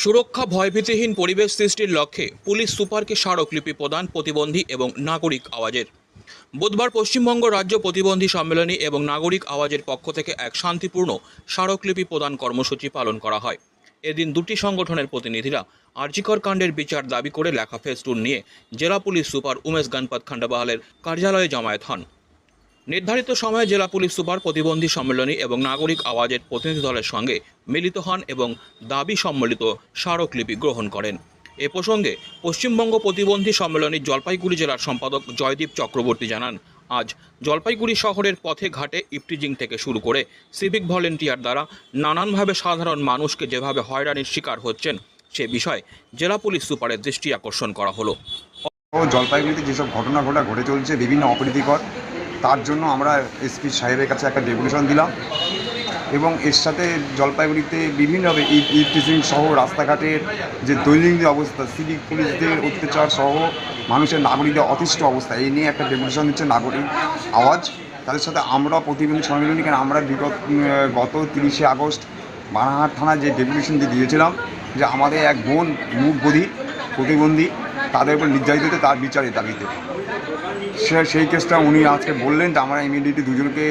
সুরক্ষা ভয়ভীতিহীন পরিবেশ সৃষ্টির লক্ষ্যে পুলিশ সুপারকে স্মারকলিপি প্রদান, প্রতিবন্ধী এবং নাগরিক আওয়াজের। বুধবার পশ্চিমবঙ্গ রাজ্য প্রতিবন্ধী সম্মেলনী এবং নাগরিক আওয়াজের পক্ষ থেকে এক শান্তিপূর্ণ স্মারকলিপি প্রদান কর্মসূচি পালন করা হয়। এদিন দুটি সংগঠনের প্রতিনিধিরা আরজিকর কাণ্ডের বিচার দাবি করে লেখা ফেস্টুন নিয়ে জেলা পুলিশ সুপার উমেশ গণপত খান্ডাবাহালের কার্যালয়ে জমায়েত হন। নির্ধারিত সময়ে জেলা পুলিশ সুপার প্রতিবন্ধী সম্মেলনী এবং নাগরিক আওয়াজের প্রতিনিধি দলের সঙ্গে মিলিত হন এবং দাবি সম্মিলিত স্মারকলিপি গ্রহণ করেন। এ প্রসঙ্গে পশ্চিমবঙ্গ প্রতিবন্ধী সম্মেলনীর জলপাইগুড়ি জেলার সম্পাদক জয়দীপ চক্রবর্তী জানান, আজ জলপাইগুড়ি শহরের পথে ঘাটে ইফটিজিং থেকে শুরু করে সিভিক ভলেন্টিয়ার দ্বারা নানানভাবে সাধারণ মানুষকে যেভাবে হয়রানির শিকার হচ্ছেন, সে বিষয়ে জেলা পুলিশ সুপারের দৃষ্টি আকর্ষণ করা হলো। জলপাইগুড়িতে যেসব ঘটনা ঘটা ঘটে চলছে, বিভিন্ন অপ্রীতিকর তার জন্য আমরা এসপি সাহেবের কাছে একটা ডেপুটেশন দিলাম এবং এর সাথে জলপাইগুড়িতে বিভিন্নভাবে টিচিং সহ রাস্তাঘাটের যে দৈনন্দিন অবস্থা, সিভিক পুলিশদের অত্যাচার সহ মানুষের নাগরিকদের অতিষ্ঠ অবস্থা, এই নিয়ে একটা ডেপুটেশন দিচ্ছে নাগরিক আওয়াজ। তাদের সাথে আমরা প্রতিবন্ধী সম্মেলনী কেন আমরা বিগত গত তিরিশে আগস্ট বানাহাট থানায় যে ডেপুটেশন দিয়ে দিয়েছিলাম যে আমাদের এক বোন মুখ বধির, প্রতিবন্ধী। তাদের উপর নির্যাতিত তার বিচারের দাবিতে। সে, সেই কেসটা উনি আজকে বললেন যে আমরা ইমিডিয়েটলি দুজনকে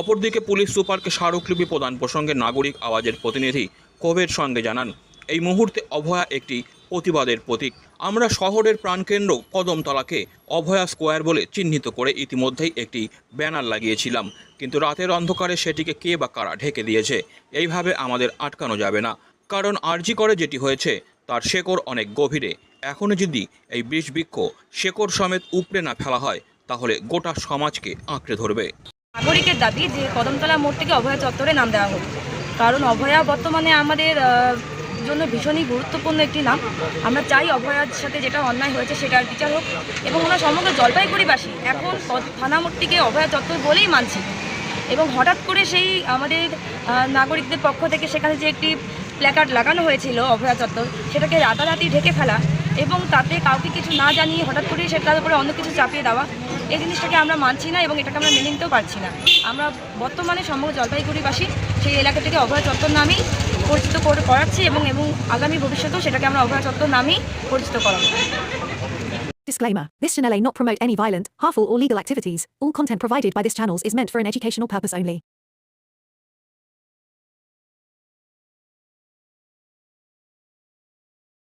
অপরদিকে পুলিশ সুপারকে স্মারকলিপি প্রদান প্রসঙ্গে নাগরিক আওয়াজের প্রতিনিধি কোভের সঙ্গে জানান, এই মুহূর্তে অভয়া একটি প্রতিবাদের প্রতীক। আমরা শহরের প্রাণকেন্দ্র কদমতলাকে অভয়া স্কোয়ার বলে চিহ্নিত করে ইতিমধ্যেই একটি ব্যানার লাগিয়েছিলাম। কিন্তু রাতের অন্ধকারে সেটিকে কে বা কারা ঢেকে দিয়েছে, এইভাবে আমাদের আটকানো যাবে না। কারণ আরজি করে যেটি হয়েছে, তার শেকড় অনেক গভীরে। এখনও যদি এই বিষবৃক্ষ শেকড় সমেত উপড়ে না ফেলা হয়, তাহলে গোটা সমাজকে আঁকড়ে ধরবে। নাগরিকের দাবি যে কদমতলা মোড় থেকে অভয়া চত্বরে নাম দেওয়া হোক কারণ অভয়া বর্তমানে আমাদের জন্য ভীষণই গুরুত্বপূর্ণ একটি নাম। আমরা চাই অভয়ার সাথে যেটা অন্যায় হয়েছে সেটার বিচার হোক এবং আমরা সমগ্র জলপাইগুড়িবাসী এখন ক- থানা মোড়টিকে অভয়া চত্বর বলেই মানছি। এবং হঠাৎ করে সেই আমাদের নাগরিকদের পক্ষ থেকে সেখানে যে একটি প্ল্যাকার্ড লাগানো হয়েছিল অভয়া চত্বর, সেটাকে রাতারাতি ঢেকে ফেলা এবং তাতে কাউকে কিছু না জানিয়ে হঠাৎ করে সেটার উপরে অন্য কিছু চাপিয়ে দেওয়া এই জিনিসটাকে আমরা মানছি না এবং এটাকে আমরা মেনে নিতেও পারছি না আমরা বর্তমানে সমগ্র জলপাইগুড়িবাসী সেই এলাকাটিকে অভয়া চত্বর নামেই পরিচিত করে- করাচ্ছি এবং এবং আগামী ভবিষ্যতেও সেটাকে আমরা অভয়া চত্বর নামেই পরিচিত করাবো Disclaimer This channel may not promote any violent, harmful, or legal activities. All content provided by this channel is meant for an educational purpose only.